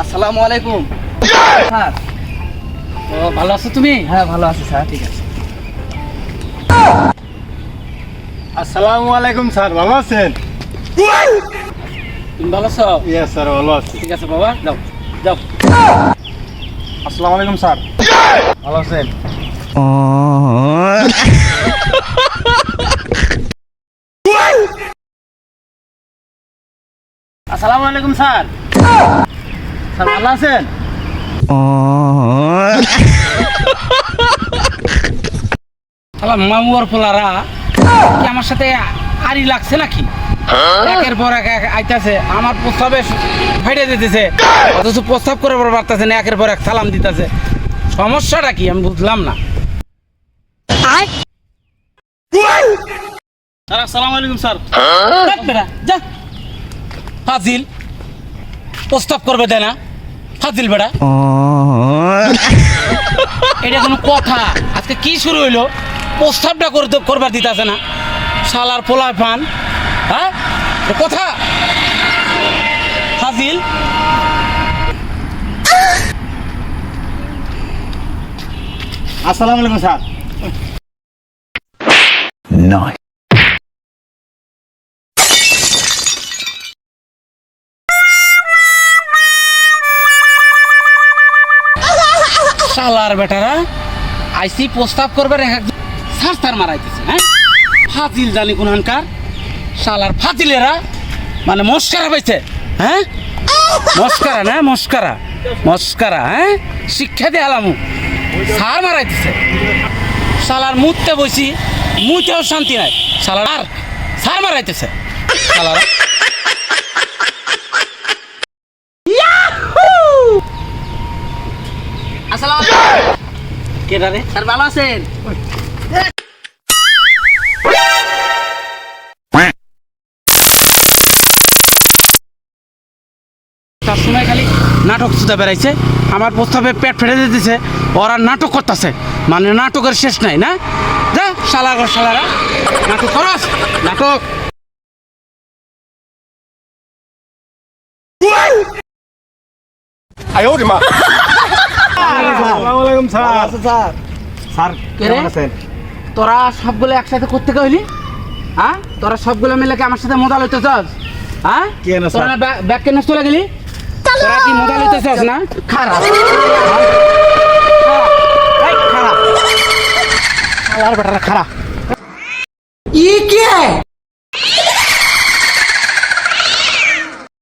আসসালামু আলাইকুম। স্যার। ও ভালো আছো তুমি? হ্যাঁ ভালো আছি স্যার ঠিক আছে। আসসালামু আলাইকুম স্যার ভালো আছেন? তুমি ভালো আছো? ইয়েস স্যার ভালো আছি। ঠিক আছে বাবা যাও যাও। আসসালামু আলাইকুম স্যার। ভালো আছেন? আসসালামু আলাইকুম স্যার। স্যার ভালো আছেন? মামুয়ার পোলারা কি আমার সাথে আড়ি লাগছে নাকি? একের পর এক এক আইতাছে আমার প্রস্তাবে ফাইটে দিতেছে অথচ প্রস্তাব করে বড় পারতেছে না একের পর এক সালাম দিতেছে। সমস্যাটা কি? আমি বুঝলাম না। স্যার আসসালামু আলাইকুম স্যার। দেখ যা। ফাজিল। প্রস্তাব করবে দেয় না ফাজিল বেড়া এটা কোনো কথা। আজকে কি শুরু হইল? প্রস্তাবটা করতে করবার দিতেছে না। শালার পোলায় পান। হ্যাঁ? কথা। ফাজিল। আসসালামু আলাইকুম স্যার। শালার বেটারা। আইসি প্রস্তাব করবার এক সার মারাইতেছে হ্যাঁ? ফাজিল জানি কোনখানকার। শালার ফাজিলেরা মানে মস্কারা পাইছে হ্যাঁ? মস্কারা না, মস্কারা? মস্কারা হ্যাঁ? শিক্ষা দিয়ে আলামু সার মারাইতেছে। শালার মুততে বসি মুতেও শান্তি নাই। শালার সার মারাইতেছে। শালারা আসসালামু কেটা রে? স্যার ভালো আছেন? তার সময় খালি নাটক সুতা বেড়াইছে আমার প্রস্তাবে পেট ফেটে দিতেছে ওরা নাটক করতেছে। মানে নাটকের শেষ নাই না? যা শালা ঘর শালারা। নাটক করস নাটক। আয়ো রে মা। আসসালামু স্যার। স্যার? স্যার কেমন আছেন? তোরা সবগুলো একসাথে করতে গেলি হ্যাঁ? তোরা সবগুলো মিলে কি আমার সাথে মজা লইতে চাস? হ্যাঁ? কে না, তোরা? ব্যাগ- কেন চলে গেলি? তোরা কি মজা লইতে চাস না? খারাপ। খারাপ। খারাপ খারাপ খারাপ।